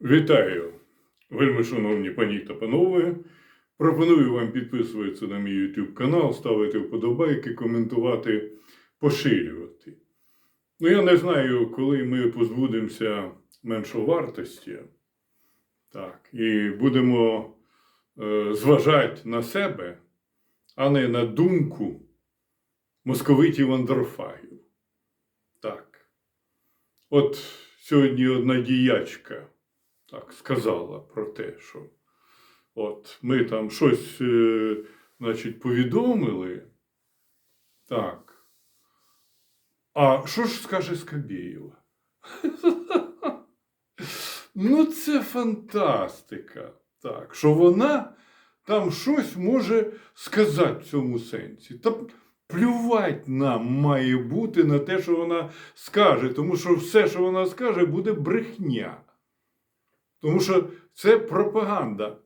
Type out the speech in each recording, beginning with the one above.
Вітаю, вельми шановні пані та панове. Пропоную вам підписуватися на мій YouTube канал, ставити вподобайки, коментувати, поширювати. Ну, я не знаю, коли ми позбудемося меншовартості, так, і будемо е, зважати на себе, а не на думку московитів андрофагів. Так. От сьогодні одна діячка так сказала про те, що от ми там щось, е, значить, повідомили. Так. А що ж скаже Скабєєва? Ну, це фантастика. Так, що вона там щось може сказати в цьому сенсі. Та плювать нам має бути на те, що вона скаже, тому що все, що вона скаже, буде брехня. Тому що це пропаганда.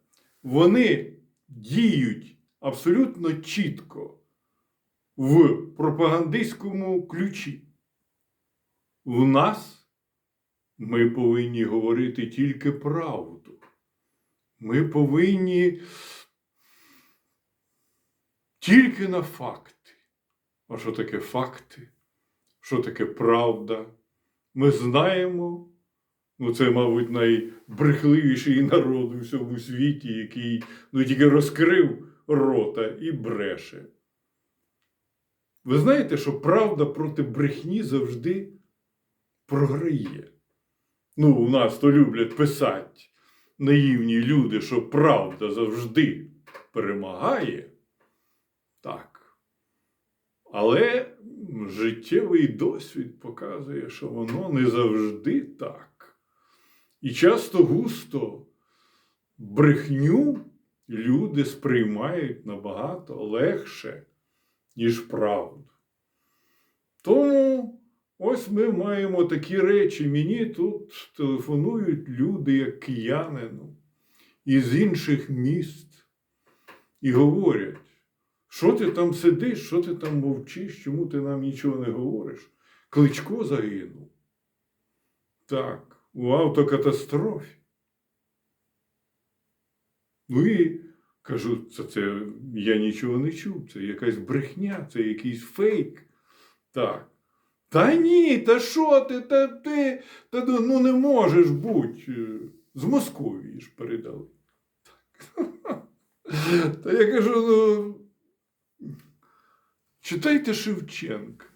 Вони діють абсолютно чітко в пропагандистському ключі. В нас ми повинні говорити тільки правду. Ми повинні тільки на факти. А що таке факти? Що таке правда? Ми знаємо. Ну, це, мабуть, найбрехливіший народ у всьому світі, який ну, тільки розкрив рота і бреше. Ви знаєте, що правда проти брехні завжди програє. Ну, у нас то люблять писати наївні люди, що правда завжди перемагає. Так. Але життєвий досвід показує, що воно не завжди так. І часто густо брехню люди сприймають набагато легше, ніж правду. Тому ось ми маємо такі речі. Мені тут телефонують люди, як киянину, із інших міст, і говорять, що ти там сидиш, що ти там мовчиш, чому ти нам нічого не говориш? Кличко загинув. Так у автокатастрофі. Ну і кажу, це, це я нічого не чув, це якась брехня, це якийсь фейк. Так. Та ні, та що ти, та ти, та ну не можеш бути. З Московії ж передали. Так. Та я кажу, ну, читайте Шевченка.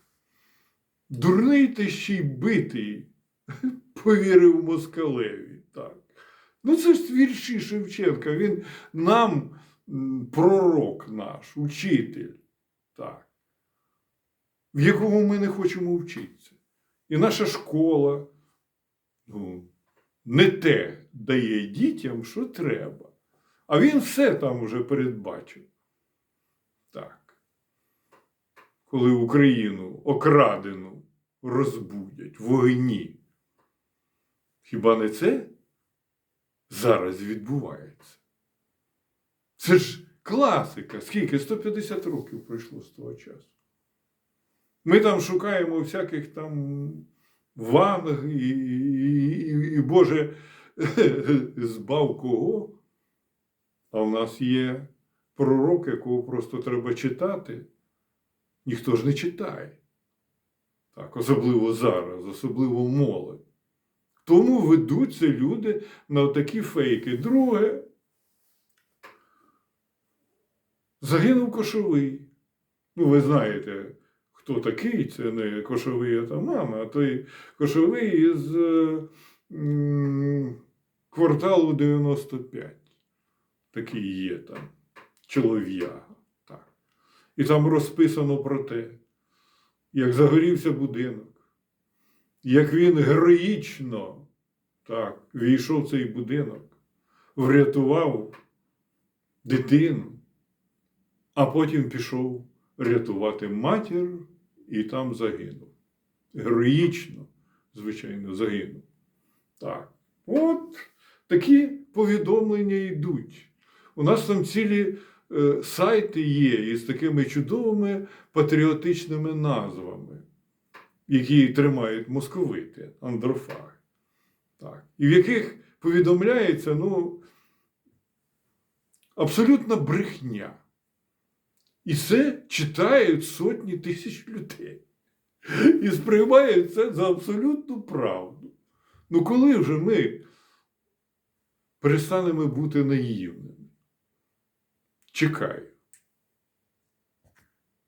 Дурний ти ще й битий повірив москалеві. Так. Ну, це ж вірші Шевченка. Він нам пророк наш, учитель, так, в якому ми не хочемо вчитися. І наша школа ну, не те дає дітям, що треба. А він все там вже передбачив. Так. Коли Україну окрадену розбудять вогні. Хіба не це зараз відбувається? Це ж класика. Скільки? 150 років пройшло з того часу. Ми там шукаємо всяких там ванг і, і, і, Боже, збав кого. А в нас є пророк, якого просто треба читати. Ніхто ж не читає. Так, особливо зараз, особливо молодь. Тому ведуться люди на такі фейки. Друге, загинув кошовий. Ну, ви знаєте, хто такий, це не кошовий атаман, а той кошовий із м, кварталу 95. Такий є там чолов'яга. І там розписано про те, як загорівся будинок як він героїчно так, війшов в цей будинок, врятував дитину, а потім пішов рятувати матір і там загинув. Героїчно, звичайно, загинув. Так. От такі повідомлення йдуть. У нас там цілі е, сайти є із такими чудовими патріотичними назвами які тримають московити, андрофаги, так, і в яких повідомляється, ну, абсолютна брехня. І це читають сотні тисяч людей. І сприймають це за абсолютну правду. Ну, коли вже ми перестанемо бути наївними? Чекай.